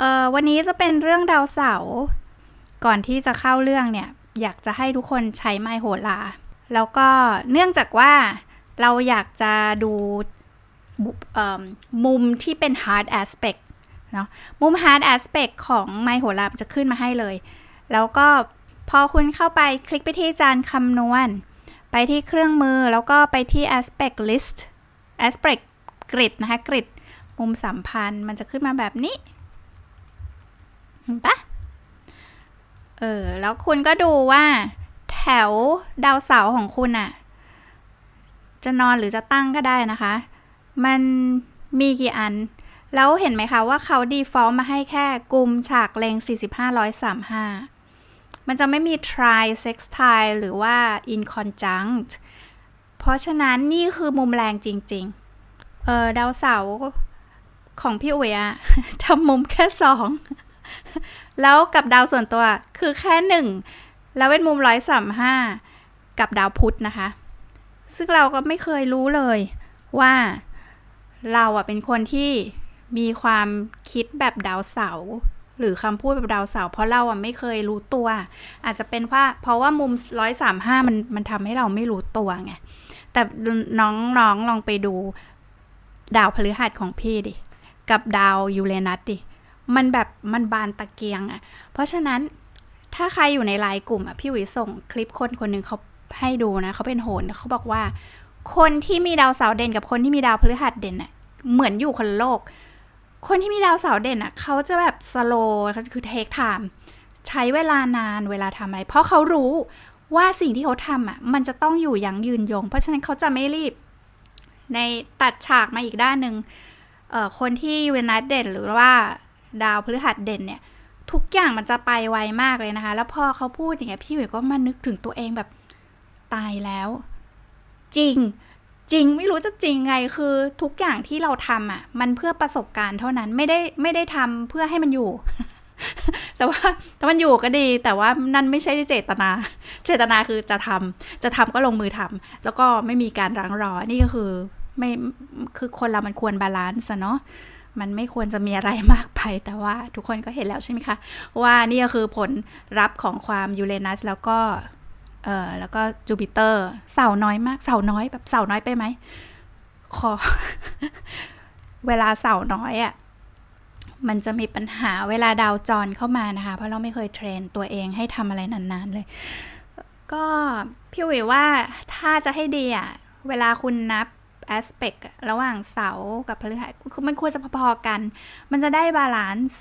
เอ่อวันนี้จะเป็นเรื่องดาวเสาร์ก่อนที่จะเข้าเรื่องเนี่ย อยากจะให้ทุกคนใช้ไมโหราแล้วก็เนื่องจากว่าเราอยากจะดูมุมที่เป็น hard aspect เนาะมุม hard aspect ของไมโหราจะขึ้นมาให้เลย แล้วก็พอคุณเข้าไปคลิกไปที่จานคำนวณ ไปที่เครื่องมือแล้วก็ไปที่ aspect list aspect grid นะคะ grid มุมสัมพันธ์มันจะขึ้นมาแบบนี้ ห็นปะเออ แล้วคุณก็ดูว่า แถวดาวเสาร์ของคุณอะจะนอนหรือจะตั้งก็ได้นะคะ มันมีกี่อัน แล้วเห็นไหมคะว่าเขา default มาให้แค่กลุ่มฉากเลง4535 มันจะไม่มี tri sextile หรือว่า in conjunct เพราะฉะนั้นนี่คือมุมแรงจริง ๆ เออดาวเสาร์ของพี่อุ๋ยอะทำมุมแค่สอง แล้วกับดาวส่วนตัวคือแค่หนึ่งแล้วเป็นมุมร้อยสามห้ากับดาวพุธนะคะ ซึ่งเราก็ไม่เคยรู้เลยว่าเราอะเป็นคนที่มีความคิดแบบดาวเสาร์หรือคำพูดแบบดาวเสาร์เพราะเราอะไม่เคยรู้ตัว อาจจะเป็นเพราะเพราะว่ามุมร้อยสามห้ามันมันทำให้เราไม่รู้ตัวไงแต่น้องน้องลองไปดูดาวพฤหัสของพี่ดิ กับดาวยูเรนัสดิ มันแบบมันบานตะเกียงอะ่ะ เพราะฉะนั้นถ้าใครอยู่ในไลน์กลุ่มอะ่ะพี่หวิส่งคลิปคนคนหนึ่งเขาให้ดูนะเขาเป็นโหนเขาบอกว่า คนที่มีดาวเสาร์เด่นกับคนที่มีดาวพฤหัสเด่นอะ่ะเหมือนอยู่คนโลก คนที่มีดาวเสาร์เด่นอะ่ะเขาจะแบบสโลคือเทคไทม์ใช้เวลานานเวลาทำอะไร เพราะเขารู้ว่าสิ่งที่เขาทำอะมันจะต้องอยู่อย่างยืนยง เพราะฉะนั้นเขาจะไม่รีบ ในตัดฉากมาอีกด้านหนึ่งคนที่ยูเรนัสเด่นหรือว่า ดาวพฤหัสเด่นเนี่ย ทุกอย่างมันจะไปไวมากเลยนะคะ แล้วพอเขาพูดอย่างเงี้ยพี่หวิก็มานึกถึงตัวเองแบบตายแล้ว จริงจริงไม่รู้จะจริงไงคือทุกอย่างที่เราทำอะ มันเพื่อประสบการณ์เท่านั้นไม่ได้ไม่ได้ทำเพื่อให้มันอยู่ แต่ว่าถ้ามันอยู่ก็ดี แต่ว่านั่นไม่ใช่เจตนา เจตนาคือจะทำจะทำก็ลงมือทำแล้วก็ไม่มีการรั้งรอ นี่ก็คือไม่คือคนเรามันควรบาลานซ์ะเนาะ มันไม่ควรจะมีอะไรมากไป แต่ว่าทุกคนก็เห็นแล้วใช่ไหมคะ ว่านี่ก็คือผลรับของความยูเรนัสแล้วก็เออแล้วก็จูปิเตอร์เสาน้อยมากเสาน้อยแบบเสาน้อยไปไหมขอ เวลาเสาน้อยอะ่ะมันจะมีปัญหาเวลาดาวจรเข้ามานะคะ เพราะเราไม่เคยเทรนตัวเองให้ทำอะไรนานๆเลย ก็พี่วิวว่าถ้าจะให้ดีอะเวลาคุณนับ aspect อะระหว่างเสากับพฤหัสคือมันควรจะพอๆกัน มันจะได้บาลานซ์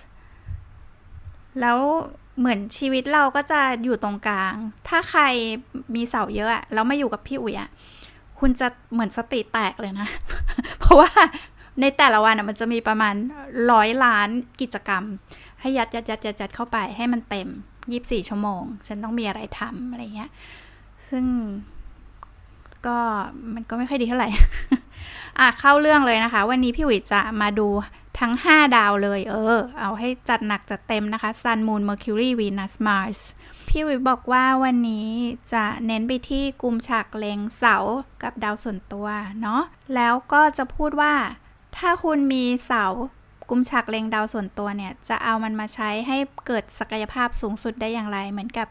แล้วเหมือนชีวิตเราก็จะอยู่ตรงกลาง ถ้าใครมีเสาเยอะอะแล้วมาอยู่กับพี่อุ๋ยอะคุณจะเหมือนสติแตกเลยนะ เพราะว่าในแต่ละวันอะมันจะมีประมาณร้อยล้านกิจกรรม ให้ยัดยัดยัดยัดยัดเข้าไปให้มันเต็มยี่บสี่ชั่วโมง ฉันต้องมีอะไรทำอะไรเงี้ย ซึ่ง ก็มันก็ไม่ค่อยดีเท่าไหร่ อะเข้าเรื่องเลยนะคะ วันนี้พี่หวิจะมาดูทั้ง 5 ดาวเลย เออ เอาให้จัดหนักจัดเต็มนะคะ Sun Moon Mercury Venus Mars พี่วิบอกว่าวันนี้จะเน้นไปที่กลุ่มฉากเลงเสากับดาวส่วนตัวเนาะแล้วก็จะพูดว่า ถ้าคุณมีเสากลุ่มฉากเลงดาวส่วนตัวเนี่ย จะเอามันมาใช้ให้เกิดศักยภาพสูงสุดได้อย่างไร เหมือนกับ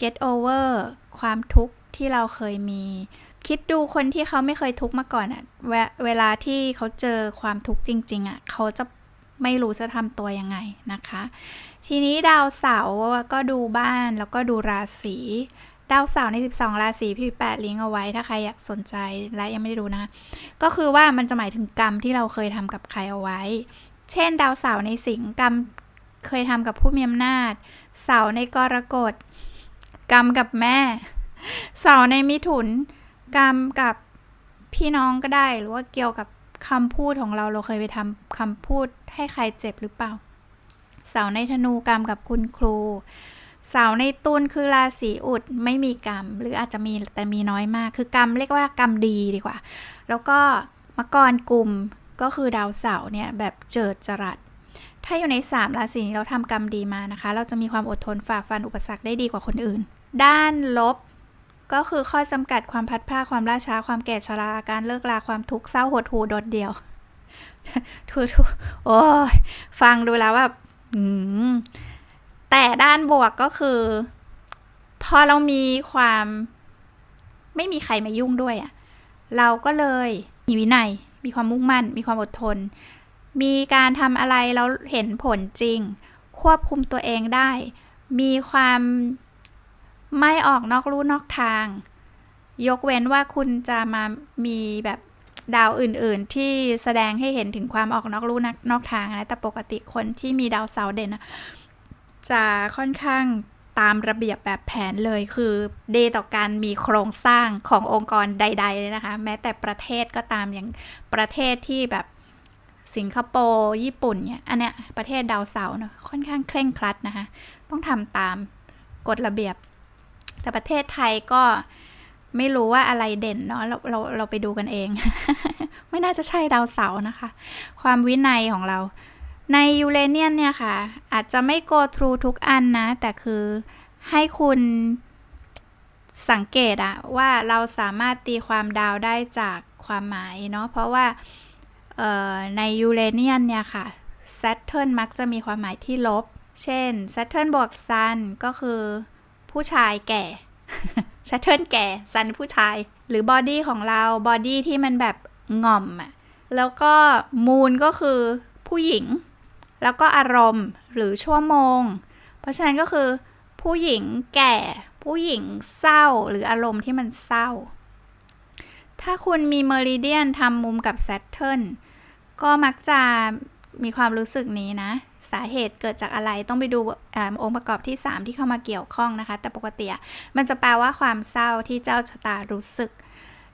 get over ความทุกข์ ที่เราเคยมี คิดดูคนที่เขาไม่เคยทุกข์มาก่อนอะเวเวลาที่เขาเจอความทุกข์จริง ๆอะเขาจะไม่รู้จะทำตัวยังไงนะคะ ทีนี้ดาวเสาร์ก็ดูบ้านแล้วก็ดูราศีดาวเสาร์ใน 12 ราศีพี่แปะลิงก์เอาไว้ถ้าใครอยากสนใจและยังไม่ได้ดูนะ ก็คือว่ามันจะหมายถึงกรรมที่เราเคยทำกับใครเอาไว้ เช่น ดาวเสาร์ในสิงห์กรรมเคยทำกับผู้มีอำนาจ เสาร์ในกรกฎกรรมกับแม่ เสาในมิถุนกรรมกับพี่น้องก็ได้ หรือว่าเกี่ยวกับคำพูดของเราเราเคยไปทำคำพูดให้ใครเจ็บหรือเปล่า เสาในธนูกรรมกับคุณครู เสาในตุลคือราศีอุดไม่มีกรรม หรืออาจจะมีแต่มีน้อยมาก คือกรรมเรียกว่ากรรมดีดีกว่า แล้วก็มกรกลุ่มก็คือดาวเสาร์เนี่ยแบบเจิดจรัสถ้าอยู่ใน 3 ราศีนี้เราทำกรรมดีมานะคะ เราจะมีความอดทนฝ่าฟันอุปสรรคได้ดีกว่าคนอื่น ด้านลบ ก็คือข้อจำกัดความพัดพลาดความล่าช้าความแก่ชราการเลิกลาความทุกข์เศร้าหดหูโดดเดี่ยวทุทุโอ้ยฟังดูแล้วแบบแต่ด้านบวกก็คือ พอเรามีความ ไม่มีใครมายุ่งด้วยอะ่ะ เราก็เลยมีวินัย มีความมุ่งมั่น มีความอดทน มีการทำอะไรแล้วเห็นผลจริง ควบคุมตัวเองได้ มีความ ไม่ออกนอกลู่นอกทาง ยกเว้นว่าคุณจะมามีแบบดาวอื่น ๆ ที่แสดงให้เห็นถึงความออกนอกลู่นอกทางนะแต่ปกติคนที่มีดาวเสาเด่นนะจะค่อนข้างตามระเบียบแบบแผนเลยคือเดต่อการมีโครงสร้างขององค์กรใด ๆ เลยนะคะ แม้แต่ประเทศก็ตามอย่างประเทศที่แบบสิงคโปร์ญี่ปุ่นเนี่ยอันเนี้ยประเทศดาวเสาเนอะค่อนข้างเคร่งครัดนะคะ ต้องทำตามกฎระเบียบ แต่ประเทศไทยก็ไม่รู้ว่าอะไรเด่นเนาะเราเราเราไปดูกันเอง ไม่น่าจะใช่ดาวเสาร์นะคะ ความวินัยของเรา ในยูเรเนียนเนี่ยค่ะ อาจจะไม่ go through ทุกอันนะ แต่คือให้คุณสังเกตอะว่าเราสามารถตีความดาวได้จากความหมายเนาะเพราะว่าในยูเรเนียนเนี่ยค่ะ Saturn มักจะมีความหมายที่ลบ เช่น Saturn บวก Sun ก็คือ ผู้ชายแก่ Saturn แก่ Sun ผู้ชาย หรือบอดี้ของเราบอดี้ที่มันแบบง่อมอะแล้วก็ Moon ก็คือผู้หญิง แล้วก็อารมณ์หรือชั่วโมง เพราะฉะนั้นก็คือผู้หญิงแก่ ผู้หญิงเศร้าหรืออารมณ์ที่มันเศร้า ถ้าคุณมีเมริเดียนทำมุมกับ Saturn ก็มักจะมีความรู้สึกนี้นะ สาเหตุเกิดจากอะไรต้องไปดูอองค์ประกอบที่ 3 ที่เข้ามาเกี่ยวข้องนะคะ แต่ปกติมันจะแปลว่าความเศร้าที่เจ้าชะตารู้สึก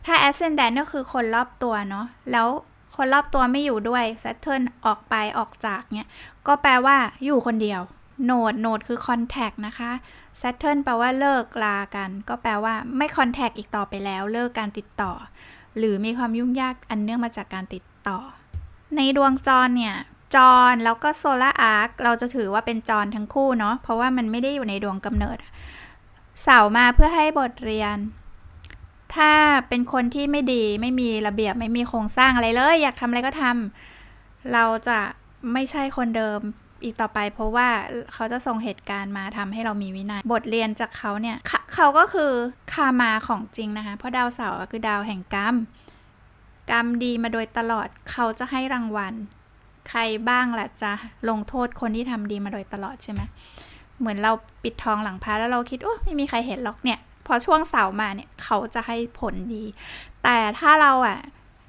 ถ้า ascendant ก็คือคนรอบตัวเนาะแล้วคนรอบตัวไม่อยู่ด้วย Saturn ออกไปออกจากเนี่ยก็แปลว่าอยู่คนเดียวโนดโนดคือ contact นะคะ Saturn แปลว่าเลิกลากัน ก็แปลว่าไม่ contact อีกต่อไปแล้ว เลิกการติดต่อ หรือมีความยุ่งยากอันเนื่องมาจากการติดต่อ ในดวงจรเนี่ย จรแล้วก็โซลาร์อาร์คเราจะถือว่าเป็นจรทั้งคู่เนาะเพราะว่ามันไม่ได้อยู่ในดวงกำเนิด เสามาเพื่อให้บทเรียน ถ้าเป็นคนที่ไม่ดีไม่มีระเบียบไม่มีโครงสร้างอะไรเลย อยากทำอะไรก็ทำเราจะไม่ใช่คนเดิมอีกต่อไป เพราะว่าเขาจะส่งเหตุการณ์มาทำให้เรามีวินัย บทเรียนจากเขาเนี่ยเขเขาก็คือคามาของจริงนะคะ เพราะดาวเสาร์คือดาวแห่งกรรม กรรมดีมาโดยตลอดเขาจะให้รางวัล ใครบ้างล่ะจะลงโทษคนที่ทำดีมาโดยตลอดใช่ไหมเหมือนเราปิดทองหลังพระแล้วเราคิดโอ้ไม่มีใครเห็นหรอกเนี่ย พอช่วงเสาร์มาเนี่ยเขาจะให้ผลดี แต่ถ้าเราอะ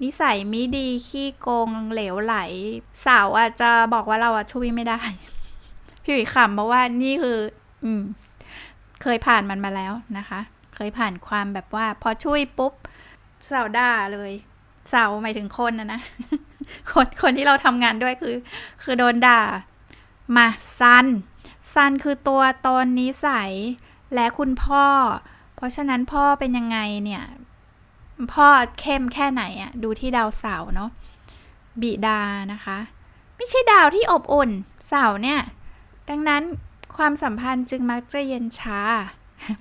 นิสัยไม่ดีขี้โกงเหลวไหล สาวอาจจะบอกว่าเราอะช่วยไม่ได้ พี่วิขำเพราะว่านี่คือ อืม เคยผ่านมันมาแล้วนะคะ เคยผ่านความแบบว่า พอช่วยปุ๊บ สาวด่าเลย สาวหมายถึงคนนะนะ คนคนที่เราทำงานด้วยคือ คือโดนด่า มาซันซันคือตัวตนนิสัยและคุณพ่อ เพราะฉะนั้นพ่อเป็นยังไงเนี่ย พ่อเข้มแค่ไหนอะดูที่ดาวเสาร์เนาะบิดานะคะ ไม่ใช่ดาวที่อบอุ่น เสาร์เนี่ย ดังนั้นความสัมพันธ์จึงมักจะเย็นชา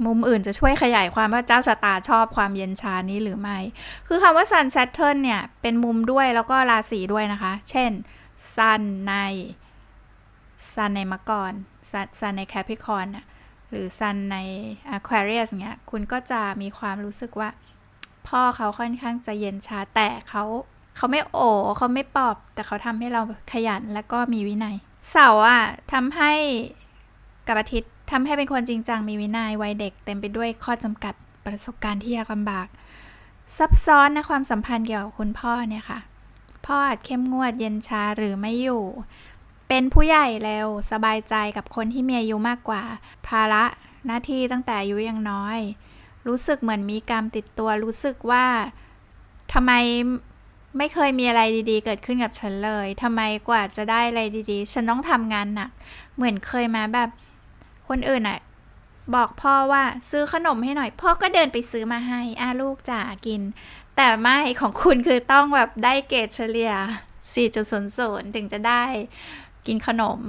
มุมอื่นจะช่วยขยายความว่าเจ้าชะตาชอบความเย็นชานี้หรือไม่ คือคำว่า Sun Saturn เนี่ย เป็นมุมด้วยแล้วก็ราศีด้วยนะคะ เช่น Sun ใน Sun ในมกร Sun ใน Capricorn หรือ Sun ใน Aquarius เงี้ย คุณก็จะมีความรู้สึกว่า พ่อเขาค่อนข้างจะเย็นชาแต่เขาเขาไม่โอ้เขาไม่ปอบ แต่เขาทำให้เราขยันและก็มีวินัย เสาร์อะทำให้กับอาทิตย์ ทำให้เป็นคนจริงจังมีวินัยวัยเด็กเต็มไปด้วยข้อจำกัดประสบการณ์ที่ยากลำบาก ซับซ้อนนะความสัมพันธ์เกี่ยวกับคุณพ่อเนี่ยค่ะ พ่ออาจเข้มงวดเย็นชาหรือไม่อยู่ เป็นผู้ใหญ่แล้วสบายใจกับคนที่มีอายุมากกว่า ภาระหน้าที่ตั้งแต่อายุยังน้อย รู้สึกเหมือนมีกรรมติดตัวรู้สึกว่าทำไมไม่เคยมีอะไรดีๆ เกิดขึ้นกับฉันเลยทำไมกว่าจะได้อะไรดีๆ ฉันต้องทำงานหนัก เหมือนเคยมาแบบ คนอื่นอะบอกพ่อว่าซื้อขนมให้หน่อย พ่อก็เดินไปซื้อมาให้อาลูกจ๋ากิน แต่ไม่ของคุณคือต้องแบบได้เกรดเฉลี่ย 4.00 ถึงจะได้กินขนม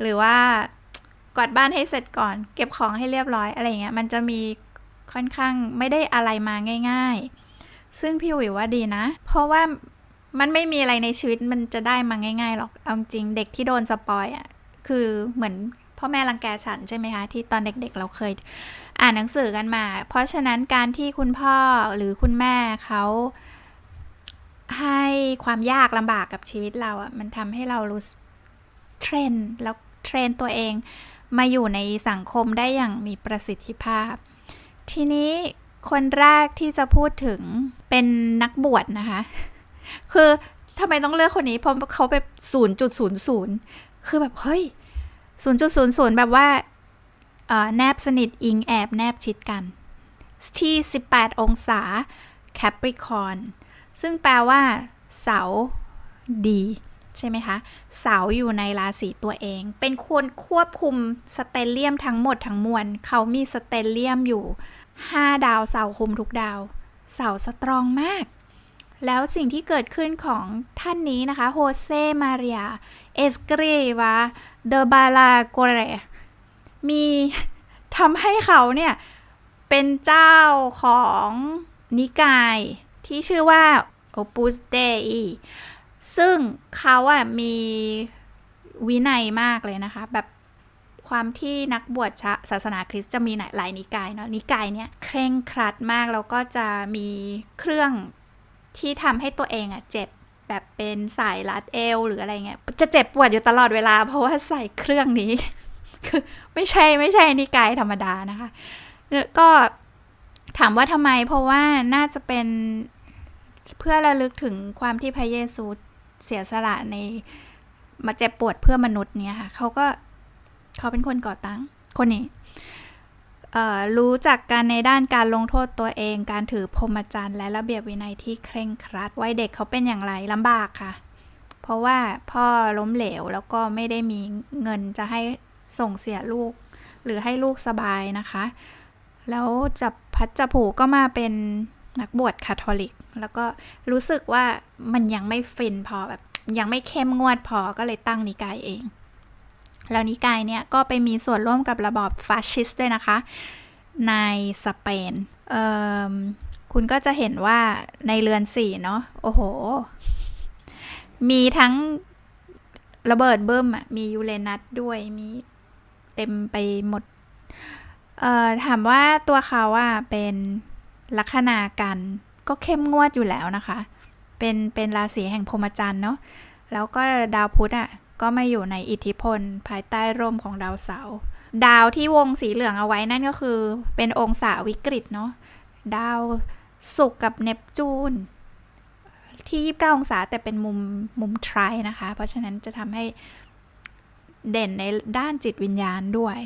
หรือว่ากวาดบ้านให้เสร็จก่อน เก็บของให้เรียบร้อยอะไรเงี้ย มันจะมีค่อนข้างไม่ได้อะไรมาง่าย ๆ ซึ่งพี่วิวว่าดีนะ เพราะว่ามันไม่มีอะไรในชีวิตมันจะได้มาง่าย ๆ หรอก เอาจริงเด็กที่โดนสปอยอะ คือเหมือน พ่อแม่รังแกฉันใช่ไหมคะที่ตอนเด็กๆเราเคยอ่านหนังสือกันมา เพราะฉะนั้นการที่คุณพ่อหรือคุณแม่เขาให้ความยากลำบากกับชีวิตเราอะมันทำให้เรารู้เทรนแล้วเทรนตัวเองมาอยู่ในสังคมได้อย่างมีประสิทธิภาพ ทีนี้คนแรกที่จะพูดถึงเป็นนักบวชนะคะ คือทำไมต้องเลือกคนนี้เพราะเขาแบบศูนย์จุดศูนย์ศูนย์คือแบบเฮ้ย ศูนย์จุดศูนย์ศูนย์แบบว่าแนบสนิทอิงแอบแนบชิดกัน ที่ 18 องศาแคปริคอนซึ่งแปลว่า เสาดี ใช่ไหมคะ เสาอยู่ในราศีตัวเอง เป็นคนควบคุมสเตเลียมทั้งหมดทั้งมวล เขามีสเตเลียมอยู่ 5 ดาวเสาคุมทุกดาว เสาสตรองมาก แล้วสิ่งที่เกิดขึ้นของท่านนี้นะคะ โฮเซ มาเรีย เอสกรวาเดบาลาโกเร มีทำให้เขาเนี่ย เป็นเจ้าของนิกายที่ชื่อว่า Opus Dei ซึ่งเขาอะมีวินัยมากเลยนะคะ แบบความที่นักบวชศาสนาคริสต์จะมีหลายนิกายเนาะนิกายเนี้ยเคร่งครัดมาก แล้วก็จะมีเครื่อง ที่ทำให้ตัวเองอะเจ็บแบบเป็นสายรัดเอวหรืออะไรเงี้ยจะเจ็บปวดอยู่ตลอดเวลา เพราะว่าใส่เครื่องนี้ คือไม่ใช่ไม่ใช่นิกายธรรมดานะคะ ก็ถามว่าทำไมเพราะว่าน่าจะเป็นเพื่อระลึกถึงความที่พระเยซูเสียสละในมาเจ็บปวดเพื่อมนุษย์เนี่ยค่ะ เขาก็เขาเป็นคนก่อตั้งคนนี้ รู้จักการในด้านการลงโทษตัวเอง การถือพรหมจรรย์และระเบียบวินัยที่เคร่งครัดวัยเด็กเขาเป็นอย่างไรลำบากค่ะ เพราะว่าพ่อล้มเหลวแล้วก็ไม่ได้มีเงินจะให้ส่งเสียลูก หรือให้ลูกสบายนะคะ แล้วจับพัดจับผูก็มาเป็นนักบวชคาทอลิก แล้วก็รู้สึกว่ามันยังไม่ฟินพอแบบยังไม่เข้มงวดพอก็เลยตั้งนิกายเอง แล้วนิกายเนี่ยก็ไปมีส่วนร่วมกับระบอบฟาสชิสต์ด้วยนะคะ ในสเปนเคุณก็จะเห็นว่าในเรือนสี่เนาะโอ้โห มีทั้งระเบิดเบิ้มอะมียูเรนัสด้วยมีเต็มไปหมดเอ่อถามว่าตัวเขาอะเป็นลัคนากันก็เข้มงวดอยู่แล้วนะคะ เป็นเป็นราศีแห่งพรหมจรรย์เนาะแล้วก็ดาวพุธอะ ก็มาอยู่ในอิทธิพล ภายใต้ร่มของดาวเสาร์ดาวที่วงสีเหลืองเอาไว้นั่นก็คือ เป็นองศาวิกฤตเนาะดาวศุกร์กับเนปจูน ที่ 29 องศาแต่เป็นมุมมุมทรายนะคะ เพราะฉะนั้นจะทำให้เด่นในด้านจิตวิญญาณด้วย